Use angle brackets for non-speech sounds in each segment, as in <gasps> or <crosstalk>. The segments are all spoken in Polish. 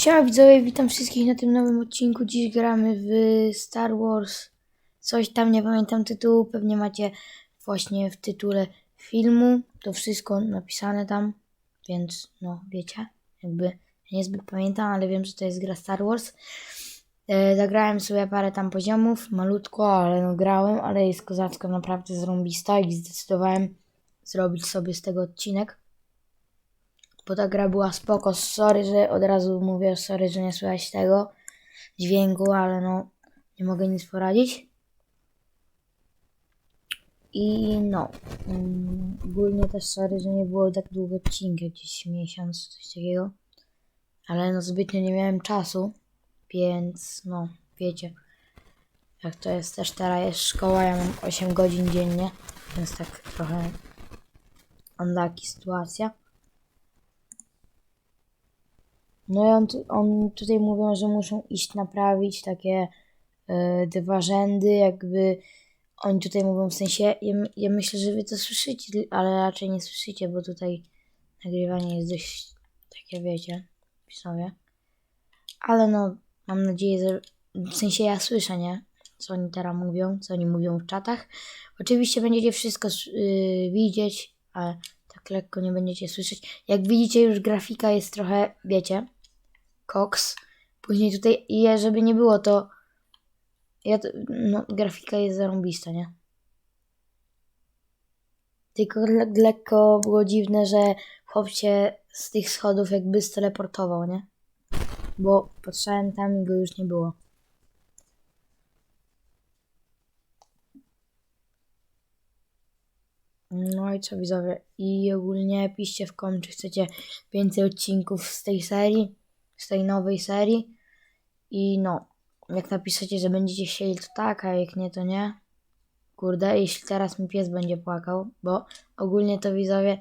Siema widzowie, witam wszystkich na tym nowym odcinku. Dziś gramy w Star Wars. Coś tam, nie pamiętam tytułu, pewnie macie właśnie w tytule filmu. To wszystko napisane tam, więc no wiecie, jakby ja niezbyt pamiętam, ale wiem, że to jest gra Star Wars. E, zagrałem sobie parę tam poziomów, malutko, ale no grałem, ale jest kozacko naprawdę zrąbista i zdecydowałem zrobić sobie z tego odcinek bo ta gra była spoko. Sorry, że od razu mówię, sorry, że nie słychać tego dźwięku, ale no nie mogę nic poradzić. I no, mm, ogólnie też sorry, że nie było tak długo odcinka, gdzieś miesiąc, coś takiego. Ale no zbytnio nie miałem czasu, więc no, wiecie, jak to jest też teraz jest szkoła, ja mam 8 godzin dziennie, więc tak trochę unlucky sytuacja. No i on, on tutaj mówią, że muszą iść naprawić takie e, dwa rzędy, jakby oni tutaj mówią w sensie, ja, ja myślę, że wy to słyszycie, ale raczej nie słyszycie, bo tutaj nagrywanie jest dość takie, wiecie, pisowie. Ale no, mam nadzieję, że w sensie ja słyszę, nie? Co oni teraz mówią, co oni mówią w czatach. Oczywiście będziecie wszystko y, widzieć, ale tak lekko nie będziecie słyszeć. Jak widzicie, już grafika jest trochę, wiecie, koks. Później tutaj, i żeby nie było to, ja, to- no, grafika jest zarąbista, nie? Tylko le- lekko było dziwne, że chłop się z tych schodów jakby steleportował, nie? Bo patrzałem tam i go już nie było. No i co widzowie? I ogólnie piszcie w kom, czy chcecie więcej odcinków z tej serii, z tej nowej serii. I no, jak napiszecie, że będziecie chcieli, to tak, a jak nie, to nie. Kurde, jeśli teraz mi pies będzie płakał, bo ogólnie to widzowie,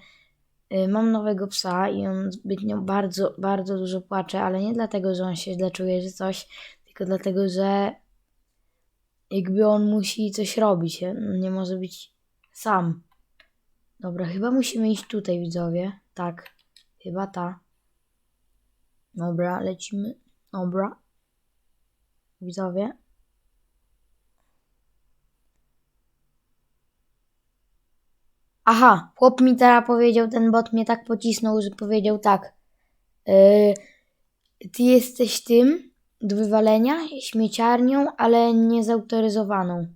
y, mam nowego psa i on zbytnio bardzo, bardzo dużo płacze, ale nie dlatego, że on się źle czuje, że coś, tylko dlatego, że jakby on musi coś robić, nie? nie może być sam. Dobra, chyba musimy iść tutaj, widzowie. Tak, chyba ta. Dobra, lecimy. Dobra. Widzowie. Aha, chłop mi teraz powiedział, ten bot mnie tak pocisnął, że powiedział tak. Yy, ty jesteś tym do wywalenia, śmieciarnią, ale niezautoryzowaną.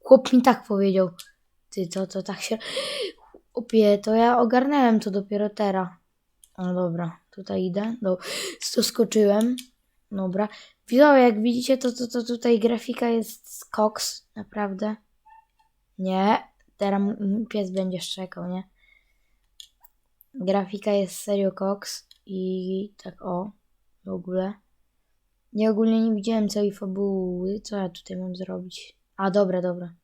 Chłop mi tak powiedział. Ty, to, to tak się... Opie, to ja ogarnąłem to dopiero teraz. No dobra, tutaj idę. To skoczyłem. Dobra. Widzowie, jak widzicie, to, to, to tutaj grafika jest koks, naprawdę. Nie, teraz pies będzie szczekał, nie? Grafika jest serio koks i tak o, w ogóle. Ja ogólnie nie widziałem całej fabuły. Co ja tutaj mam zrobić? A, dobra, dobra.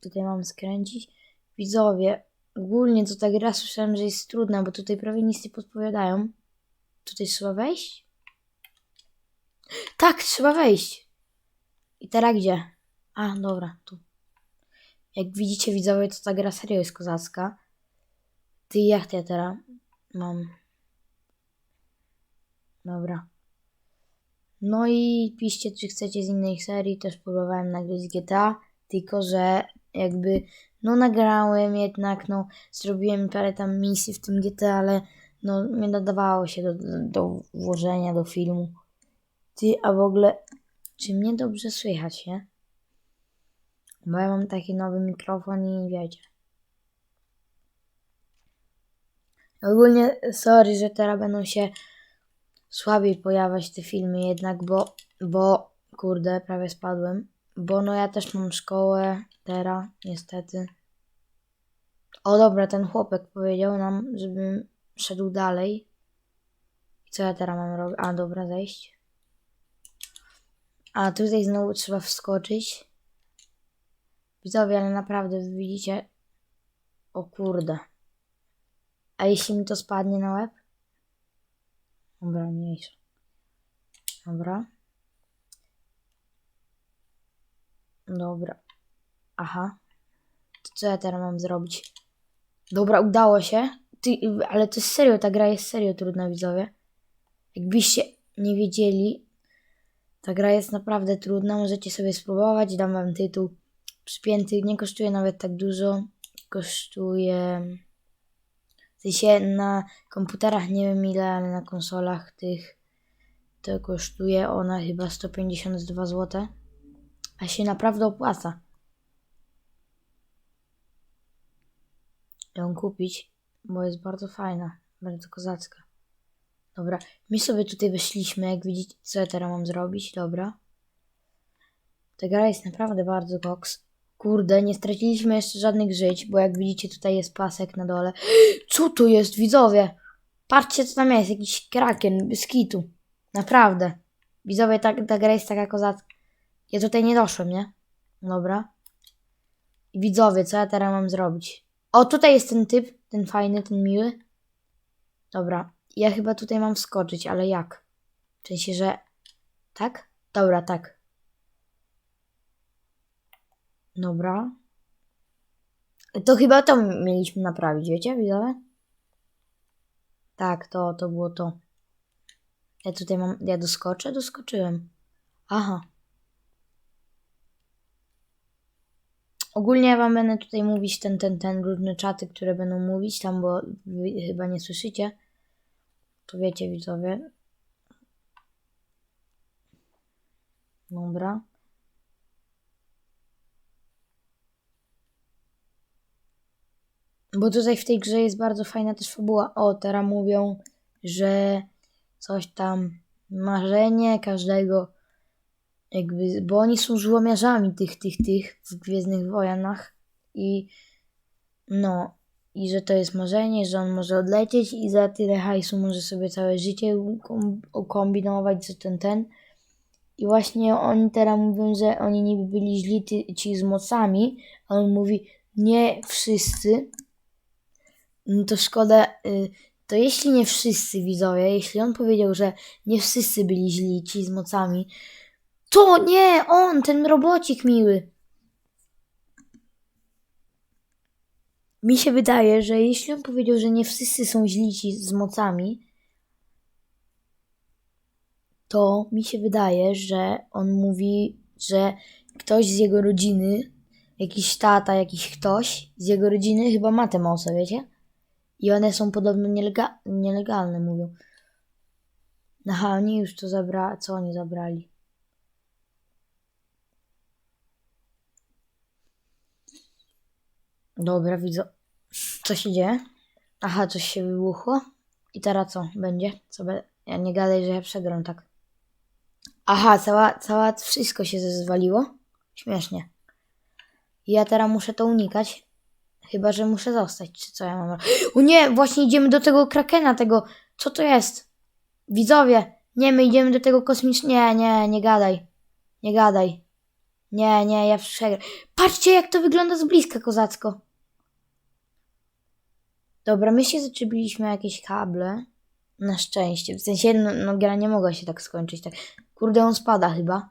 Tutaj mam skręcić. Widzowie, ogólnie to ta gra słyszałem, że jest trudna, bo tutaj prawie nic nie podpowiadają. Tutaj trzeba wejść? Tak, trzeba wejść. I teraz gdzie? A, dobra, tu. Jak widzicie, widzowie, to ta gra serio jest kozacka. Ty, jak ja teraz mam? Dobra. No i piszcie, czy chcecie z innej serii. Też próbowałem nagrać GTA, tylko że jakby, no nagrałem jednak, no zrobiłem parę tam misji w tym GTA, ale no nie nadawało się do, do, do włożenia do filmu. Ty, a w ogóle, czy mnie dobrze słychać, nie? Bo ja mam taki nowy mikrofon i wiecie. Ogólnie, sorry, że teraz będą się słabiej pojawiać te filmy jednak, bo, bo, kurde, prawie spadłem. Bo no ja też mam szkołę teraz, niestety. O dobra, ten chłopek powiedział nam, żebym szedł dalej. I co ja teraz mam robić? A dobra, zejść. A tutaj znowu trzeba wskoczyć. Widzowie, ale naprawdę widzicie. O kurde. A jeśli mi to spadnie na łeb? Dobra, mniejsza. Dobra. Dobra. Aha. To co ja teraz mam zrobić? Dobra, udało się. Ty, ale to jest serio, ta gra jest serio trudna, widzowie. Jakbyście nie wiedzieli, ta gra jest naprawdę trudna, możecie sobie spróbować, dam wam tytuł przypięty, nie kosztuje nawet tak dużo, kosztuje... W sensie na komputerach nie wiem ile, ale na konsolach tych to kosztuje ona chyba 152 zł. A się naprawdę opłaca. Ją kupić, bo jest bardzo fajna, bardzo kozacka. Dobra, my sobie tutaj weszliśmy, jak widzicie, co ja teraz mam zrobić, dobra. Ta gra jest naprawdę bardzo koks. Kurde, nie straciliśmy jeszcze żadnych żyć, bo jak widzicie tutaj jest pasek na dole. <gasps> Co tu jest, widzowie? Patrzcie co tam jest, jakiś kraken, biskitu. Naprawdę. Widzowie, ta, ta gra jest taka kozacka. Ja tutaj nie doszłem, nie? Dobra. Widzowie, co ja teraz mam zrobić? O, tutaj jest ten typ, ten fajny, ten miły. Dobra, ja chyba tutaj mam wskoczyć, ale jak? W sensie, że... Tak? Dobra, tak. Dobra. To chyba to mieliśmy naprawić, wiecie, widzowie? Tak, to, to było to. Ja tutaj mam... Ja doskoczę? Doskoczyłem. Aha. Ogólnie ja wam będę tutaj mówić ten, ten, ten różne czaty, które będą mówić tam, bo wy chyba nie słyszycie. To wiecie widzowie. Dobra. Bo tutaj w tej grze jest bardzo fajna też fabuła. O, teraz mówią, że coś tam marzenie każdego jakby, bo oni są żłomiarzami tych, tych, tych w Gwiezdnych Wojanach i no, i że to jest marzenie, że on może odlecieć i za tyle hajsu może sobie całe życie ukom- ukombinować, że ten, ten. I właśnie oni teraz mówią, że oni niby byli źli ty, ci z mocami, a on mówi, nie wszyscy, no to szkoda, y, to jeśli nie wszyscy widzowie, jeśli on powiedział, że nie wszyscy byli źli ci z mocami, to nie, on, ten robocik miły. Mi się wydaje, że jeśli on powiedział, że nie wszyscy są źli ci z mocami, to mi się wydaje, że on mówi, że ktoś z jego rodziny, jakiś tata, jakiś ktoś z jego rodziny chyba ma te moce, wiecie? I one są podobno nielega nielegalne, mówią. Aha, oni już to zabrali. Co oni zabrali? Dobra, widzę. Co się dzieje? Aha, coś się wybuchło. I teraz co będzie? Co be... Ja nie gadaj, że ja przegram tak. Aha, cała, cała, wszystko się zezwaliło? Śmiesznie. Ja teraz muszę to unikać. Chyba, że muszę zostać, czy co ja mam. O nie, właśnie idziemy do tego krakena, tego. Co to jest? Widzowie, nie, my idziemy do tego kosmicznego. Nie, nie, nie gadaj. Nie gadaj. Nie, nie, ja przegram. Patrzcie, jak to wygląda z bliska, kozacko. Dobra, my się zaczepialiśmy jakieś kable. Na szczęście. W sensie, no, no gra nie mogła się tak skończyć. Tak. Kurde, on spada chyba.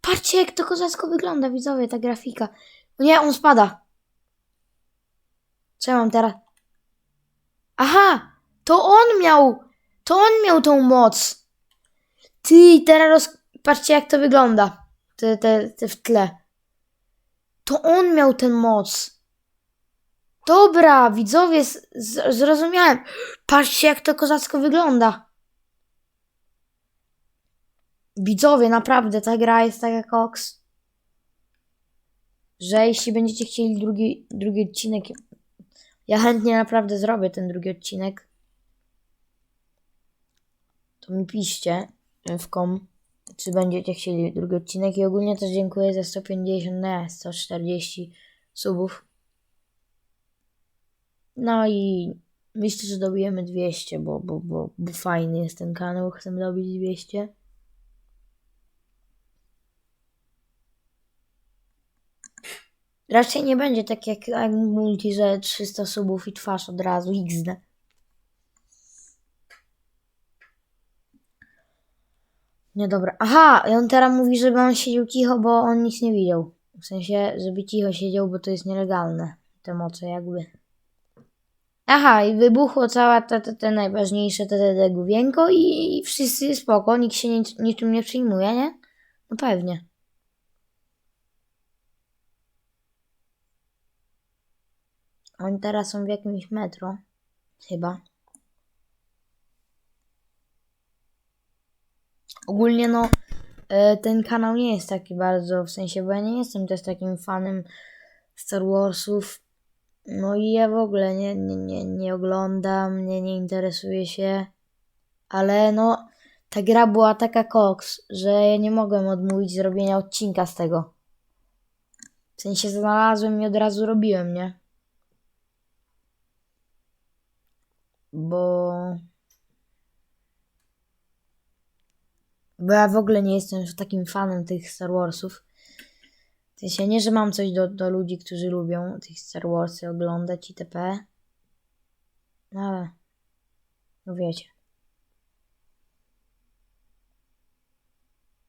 Patrzcie, jak to kozacko wygląda, widzowie, ta grafika. Nie, on spada. Co ja mam teraz? Aha! To on miał! To on miał tą moc! Ty, teraz. Patrzcie, jak to wygląda. Te, te, te w tle. To on miał tę moc. Dobra, widzowie, zrozumiałem. Patrzcie, jak to kozacko wygląda. Widzowie, naprawdę, ta gra jest taka koks, że jeśli będziecie chcieli drugi, drugi odcinek, ja chętnie naprawdę zrobię ten drugi odcinek, to mi piszcie w kom, czy będziecie chcieli drugi odcinek i ogólnie też dziękuję za 150, nie, 140 subów. No i myślę, że dobijemy 200, bo, bo, bo, bo fajny jest ten kanał, chcę dobić 200. Raczej nie będzie tak jak, jak multi, że 300 subów i twarz od razu XD. Nie dobra. Aha, i on teraz mówi, żeby on siedział cicho, bo on nic nie widział. W sensie, żeby cicho siedział, bo to jest nielegalne. te moce jakby. Aha, i wybuchło cała te, te, te najważniejsze te, te, te główienko i, i wszyscy spoko, nikt się nic, niczym nie przyjmuje, nie? No pewnie. Oni teraz są w jakimś metro. Chyba. Ogólnie no, e, ten kanał nie jest taki bardzo, w sensie, bo ja nie jestem też takim fanem Star Warsów. No i ja w ogóle nie, nie, nie, nie oglądam, nie, nie interesuję się. Ale no, ta gra była taka koks, że ja nie mogłem odmówić zrobienia odcinka z tego. W sensie znalazłem i od razu robiłem, nie? Bo... Bo ja w ogóle nie jestem już takim fanem tych Star Warsów. W sensie nie, że mam coś do, do ludzi, którzy lubią tych Star Warsy oglądać itp. No ale... No wiecie.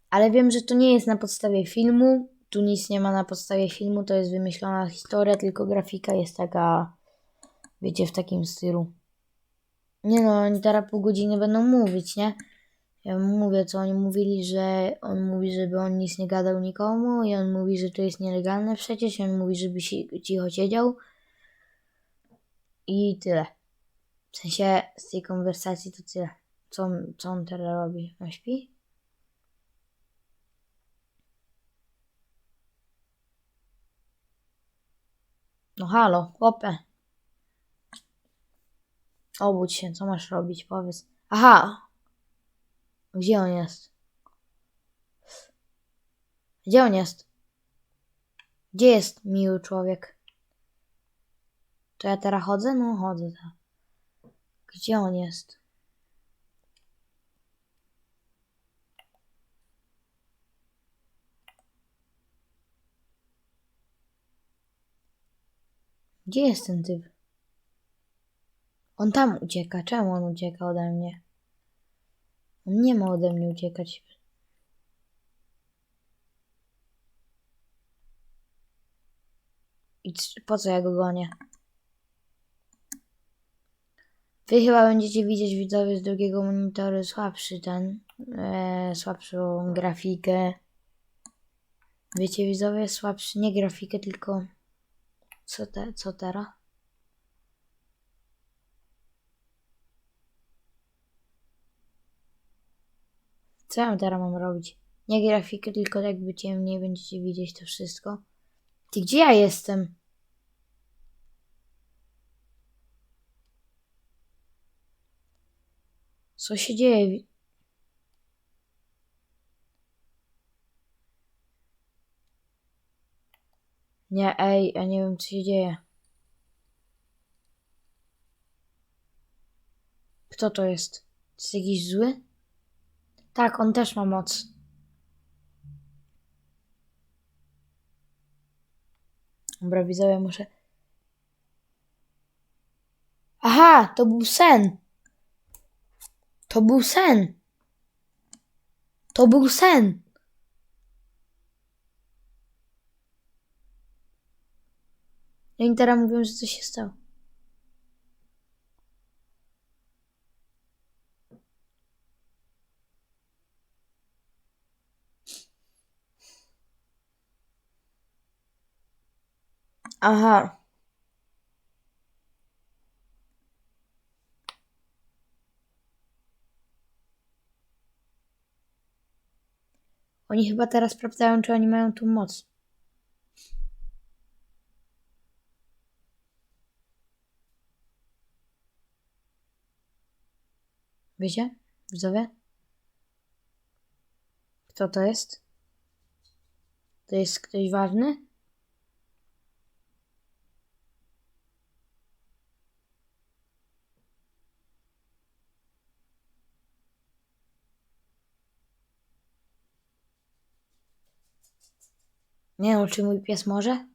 Ale wiem, że to nie jest na podstawie filmu. Tu nic nie ma na podstawie filmu, to jest wymyślona historia, tylko grafika jest taka, wiecie, w takim stylu. Nie no, oni teraz pół godziny będą mówić, nie? Ja mówię, co oni mówili, że on mówi, żeby on nic nie gadał nikomu i on mówi, że to jest nielegalne przecież i on mówi, żeby się cicho siedział. I tyle. W sensie z tej konwersacji to tyle. Co, on- co on teraz robi? On śpi? No halo, chłopie. Obudź się, co masz robić, powiedz. Aha! Gdzie on jest? Gdzie on jest? Gdzie jest miły człowiek? To ja teraz chodzę? No chodzę. Gdzie on jest? Gdzie jest ten typ? On tam ucieka. Czemu on ucieka ode mnie? On nie ma ode mnie uciekać. I po co ja go gonię? Wy chyba będziecie widzieć widzowie z drugiego monitoru słabszy ten, e, słabszą grafikę. Wiecie widzowie, słabszy, nie grafikę, tylko co, te, co teraz? Co ja teraz mam robić? Nie grafikę, tylko jakby ciemniej będziecie widzieć to wszystko. Ty gdzie ja jestem? Co się dzieje? Nie, ej, ja nie wiem co się dzieje. Kto to jest? To jest jakiś zły? Tak, on też ma moc. Dobra, widzowie, muszę... Aha, to był sen. To był sen. To był sen. I teraz mówią, że coś się stało. Aha. Oni chyba teraz sprawdzają, czy oni mają tu moc. Wiecie? Widzowie? Kto to jest? To jest ktoś ważny? Nie wiem, czy mój pies może?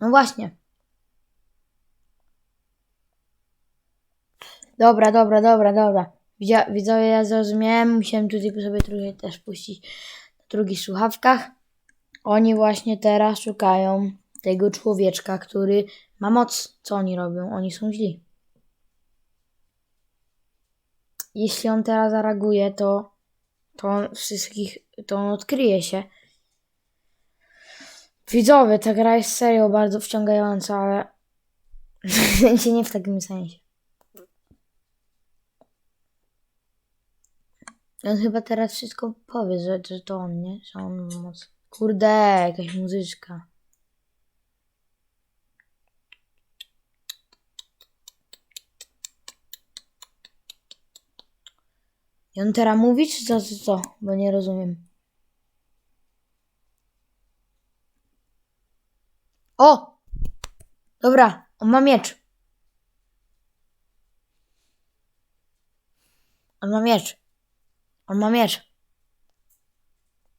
No właśnie. Dobra, dobra, dobra, dobra. Widzowie, ja zrozumiałem. Musiałem tutaj sobie trochę też puścić na drugich słuchawkach. Oni właśnie teraz szukają tego człowieczka, który ma moc. Co oni robią? Oni są źli. Jeśli on teraz zareaguje, to, to on wszystkich, to on odkryje się. Widzowie, ta gra jest serio bardzo wciągająca, ale <laughs> nie w takim sensie. On chyba teraz wszystko powie, że, że to on, nie? Że on moc. Kurde, jakaś muzyczka. I on teraz mówi, czy co, co, co? Bo nie rozumiem. O! Dobra, on ma miecz. On ma miecz. On ma miecz.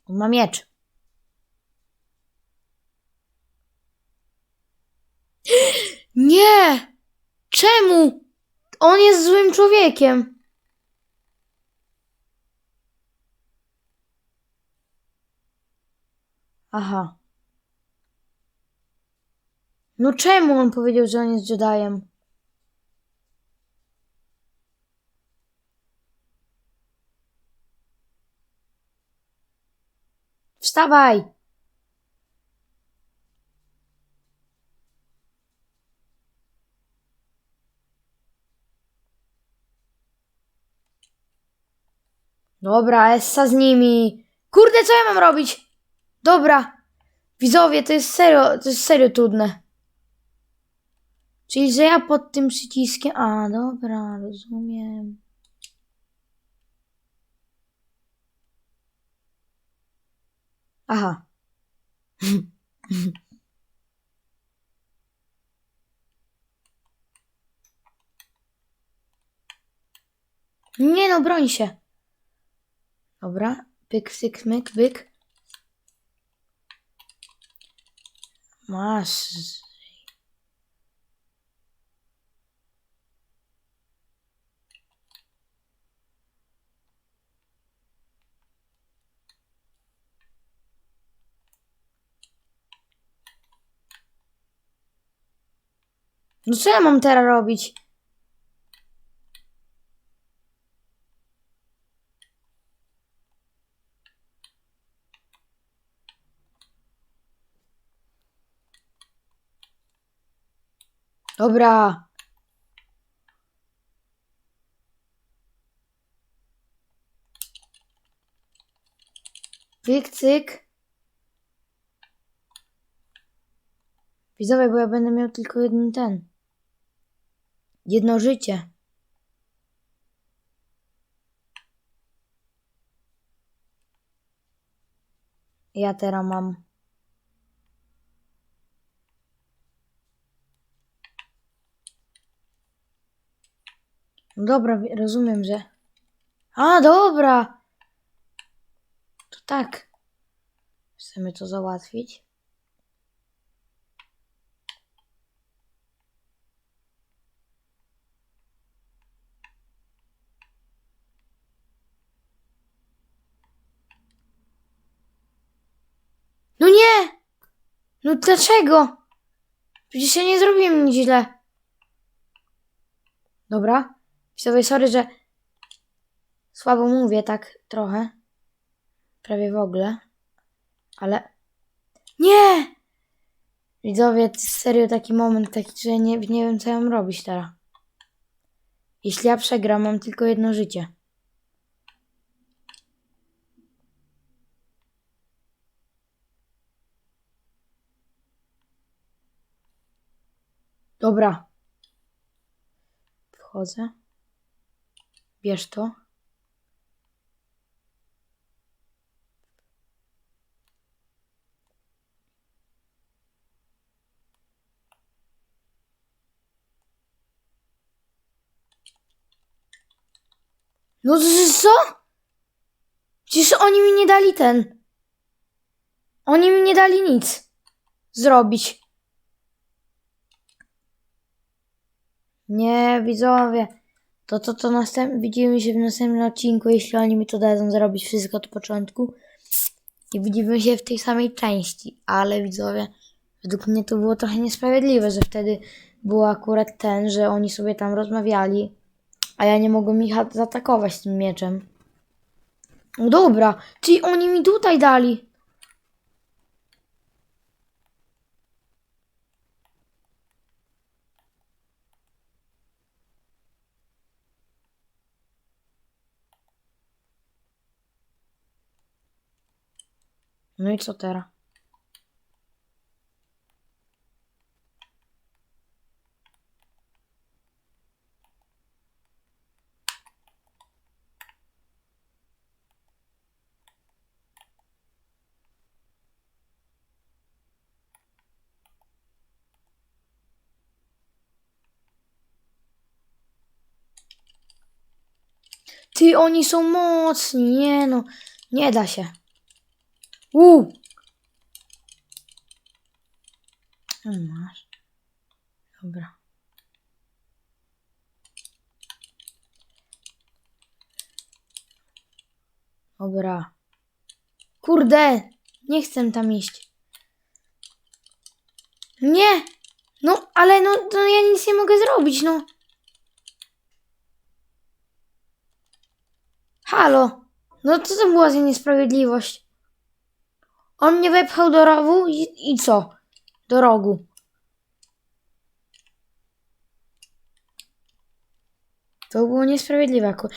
On ma miecz. <gasps> Nie! Czemu? On jest złym człowiekiem. Aha. No czemu on powiedział, że on jest Jediem? Wstawaj! Dobra, Essa z nimi. Kurde, co ja mam robić? Dobra. Widzowie, to jest serio, to jest serio trudne. Czyli, że ja pod tym przyciskiem... A, dobra, rozumiem. Aha. Nie no, broń się. Dobra. Pyk, syk, myk, byk. Masz. No co ja mam teraz robić? Dobra. Cyk, cyk. Widzowie, bo ja będę miał tylko jeden ten. Jedno życie. Ja teraz mam. No dobra, rozumiem, że. A, dobra! To tak. Chcemy to załatwić. No nie! No dlaczego? Przecież ja nie zrobiłem nic źle. Dobra. Widzowie, sorry, że słabo mówię tak trochę. Prawie w ogóle. Ale... Nie! Widzowie, serio taki moment, taki, że nie, nie wiem, co ja mam robić teraz. Jeśli ja przegram, mam tylko jedno życie. Dobra. Wchodzę. Bierz to. No co? Przecież oni mi nie dali ten. Oni mi nie dali nic zrobić. Nie, widzowie. To to, to następ... widzimy się w następnym odcinku, jeśli oni mi to dadzą zrobić wszystko od początku. I widzimy się w tej samej części. Ale widzowie, według mnie to było trochę niesprawiedliwe, że wtedy było akurat ten, że oni sobie tam rozmawiali, a ja nie mogłem ich zaatakować tym mieczem. No dobra, czyli oni mi tutaj dali. No i co teraz? Ty, oni są mocni, nie no, nie da się. Uuu. Masz. Dobra. Dobra. Kurde, nie chcę tam iść. Nie! No, ale no, no ja nic nie mogę zrobić, no. Halo. No co to była za niesprawiedliwość? On mnie wepchał do rowu i, i co? Do rogu. To było niesprawiedliwe. aku-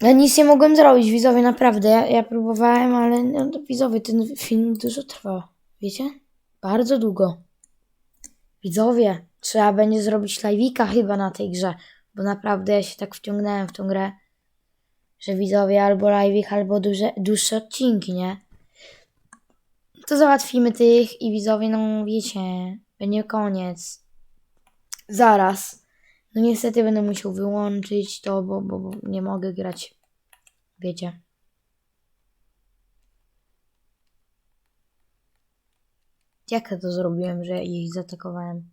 Ja nic nie mogłem zrobić, widzowie, naprawdę. Ja, ja próbowałem, ale no, widzowie, ten film dużo trwał. Wiecie? Bardzo długo. Widzowie, trzeba będzie zrobić live'ika chyba na tej grze, bo naprawdę ja się tak wciągnąłem w tą grę, że widzowie albo live'ik, albo duże, dłuższe odcinki, nie? To załatwimy tych i widzowie, no wiecie, będzie koniec. Zaraz. No niestety będę musiał wyłączyć to, bo, bo, bo nie mogę grać. Wiecie. Jak ja to zrobiłem, że ich zaatakowałem?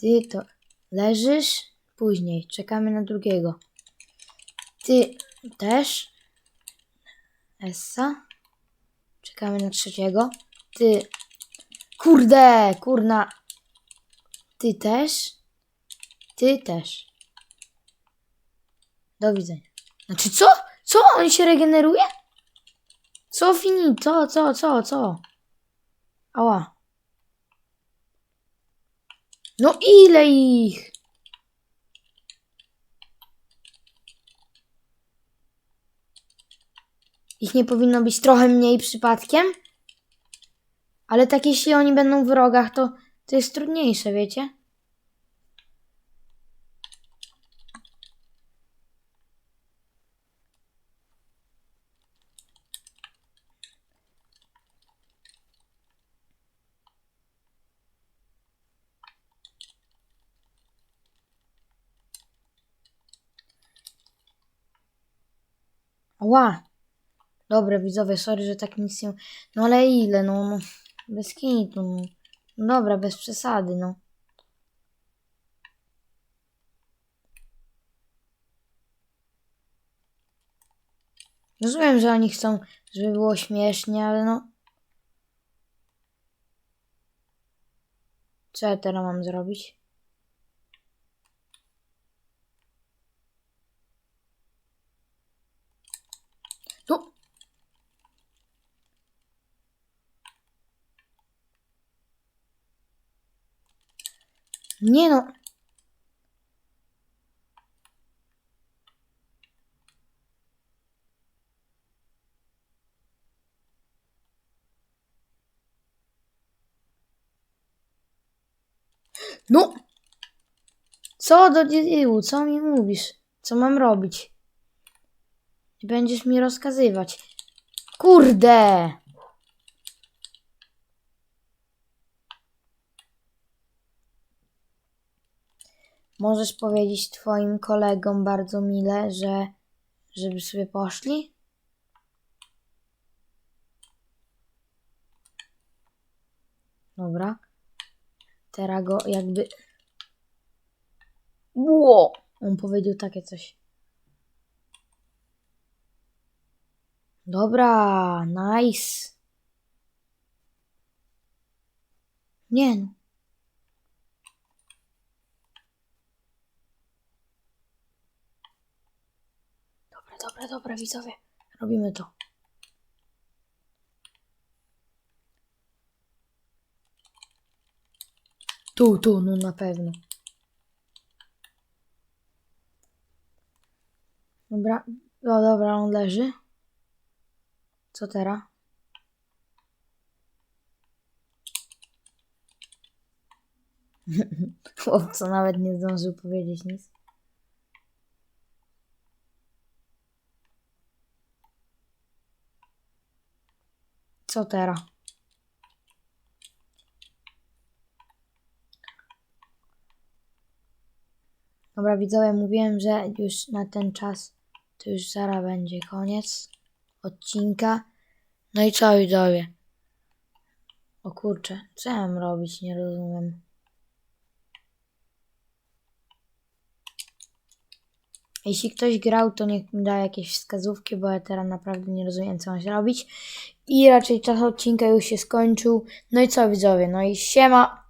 Ty to leżysz? Później. Czekamy na drugiego. Ty też? Essa? Czekamy na trzeciego. Ty. Kurde, kurna. Ty też? Ty też. Do widzenia. Znaczy co? Co? On się regeneruje? Co finito? Co, co, co? Ała. No ile ich? Ich nie powinno być trochę mniej przypadkiem? Ale tak jeśli oni będą w rogach, to, to jest trudniejsze, wiecie? Ła! Dobre widzowie, sorry, że tak nic nie... No ale ile, no, no bez kitu, no. no. Dobra, bez przesady, no. Rozumiem, że oni chcą, żeby było śmiesznie, ale no... Co ja teraz mam zrobić? No, Nie no. No. Co do tyłu? Co mi mówisz? Co mam robić? Będziesz mi rozkazywać. Kurde! Możesz powiedzieć twoim kolegom bardzo mile, że żeby sobie poszli? Dobra. Teraz go jakby... Ło! On powiedział takie coś. Dobra, nice. Nie no. Dobra, dobra, widzowie. Robimy to. Tu, tu, no na pewno. Dobra, o dobra, on leży. Co teraz? <laughs> Chłopco nawet nie zdążył powiedzieć nic. Co teraz? Dobra, widzowie, mówiłem, że już na ten czas to już zaraz będzie koniec odcinka. No i co, widzowie? O kurczę, co ja mam robić? Nie rozumiem. Jeśli ktoś grał, to niech mi da jakieś wskazówki, bo ja teraz naprawdę nie rozumiem, co mam robić. I raczej czas odcinka już się skończył. No i co, widzowie? No i siema!